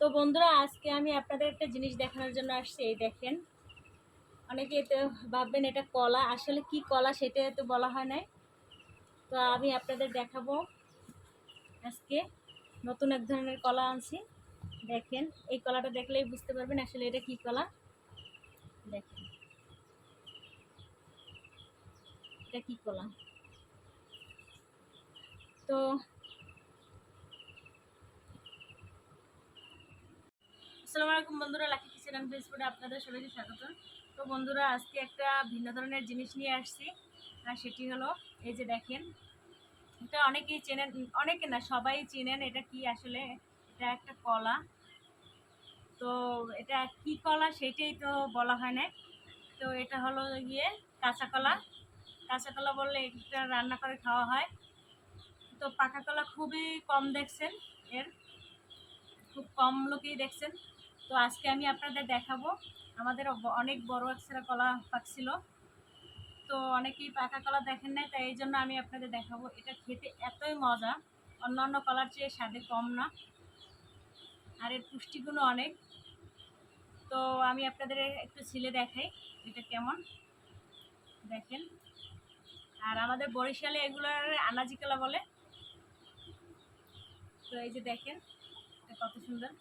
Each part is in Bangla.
তো বন্ধুরা, আজকে আমি আপনাদের একটা জিনিস দেখানোর জন্য আসছি, এই দেখেন। অনেকে তো ভাববেন এটা কলা। আসলে কি কলা সেটা তো বলা হয় নাই। তো আমি আপনাদের দেখাবো আজকে। নতুন এক ধরনের কলা আনছি। দেখেন, এই কলাটা দেখলেই বুঝতে পারবেন আসলে এটা কি কলা। দেখেন, এটা কি কলা। তো আসসালামু আলাইকুম বন্ধুরা, লাকি কিচেন অ্যান্ড ফেসবুকে আপনাদের সবাইকে স্বাগত। তো বন্ধুরা, আজকে একটা ভিন্ন ধরনের জিনিস নিয়ে আসছি, আর সেটি হলো, এই যে দেখেন, এটা অনেকেই চেনেন, অনেকে না, সবাই চেনেন এটা কি আসলে, এটা একটা কলা। তো এটা কি কলা সেটাই তো বলা হয় না। তো এটা হলো গিয়ে কাঁচা কলা। কাঁচা কলা বললে এটা রান্না করে খাওয়া হয়। তো পাকা কলা খুবই কম দেখছেন এর, খুব কম লোকেই দেখছেন। তো আজকে আমি আপনাদের দেখাবো। আমাদের অনেক বড় একটা কলা পাকছিল তো অনেকেই পাকা কলা দেখেন নাই, তাই এই জন্য আমি আপনাদের দেখাবো। এটা খেতে এতই মজা। অন্যান্য কলার চেয়ে স্বাদে কম না। আর এর পুষ্টিগুণও অনেক। তো আমি আপনাদের একটু ছিলে দেখাই, এটা কেমন? দেখেন। আর আমাদের বরিশালে এগুলোর আনাজি কলা বলে। তো এই যে দেখেন কত সুন্দর।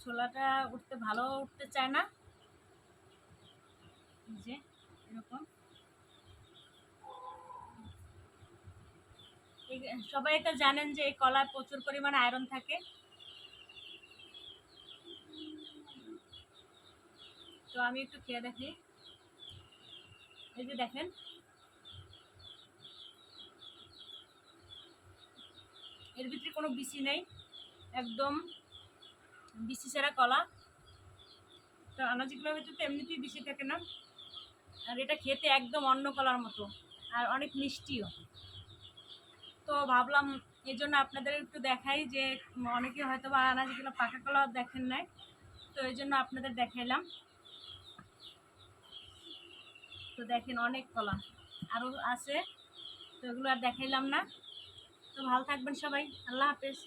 ছোলাটা উঠতে ভালো উঠতে চায় না। যে, এরকম। সবাই তো জানেন যে এই কলায় প্রচুর পরিমাণে আয়রন থাকে। তো আমি একটু খেয়ে দেখি। এই যে দেখেন। এর ভিতরে কোনো বিচি নেই। একদম বিচি ছাড়া কলা। তো আনাজিগুলোর ভিতরে তো এমনিতেই বিচি থাকে না। আর এটা খেতে একদম অন্য কলার মতো, আর অনেক মিষ্টিও। তো ভাবলাম এই জন্য আপনাদের একটু দেখাই যে অনেকে হয়তো বা আনাজগুলো পাকা কলা দেখেন নাই, তো এই জন্য আপনাদের দেখাইলাম। তো দেখেন অনেক কলা, আরও আছে, তো এগুলো আর দেখাইলাম না। তো ভালো থাকবেন সবাই, আল্লাহ হাফেজ।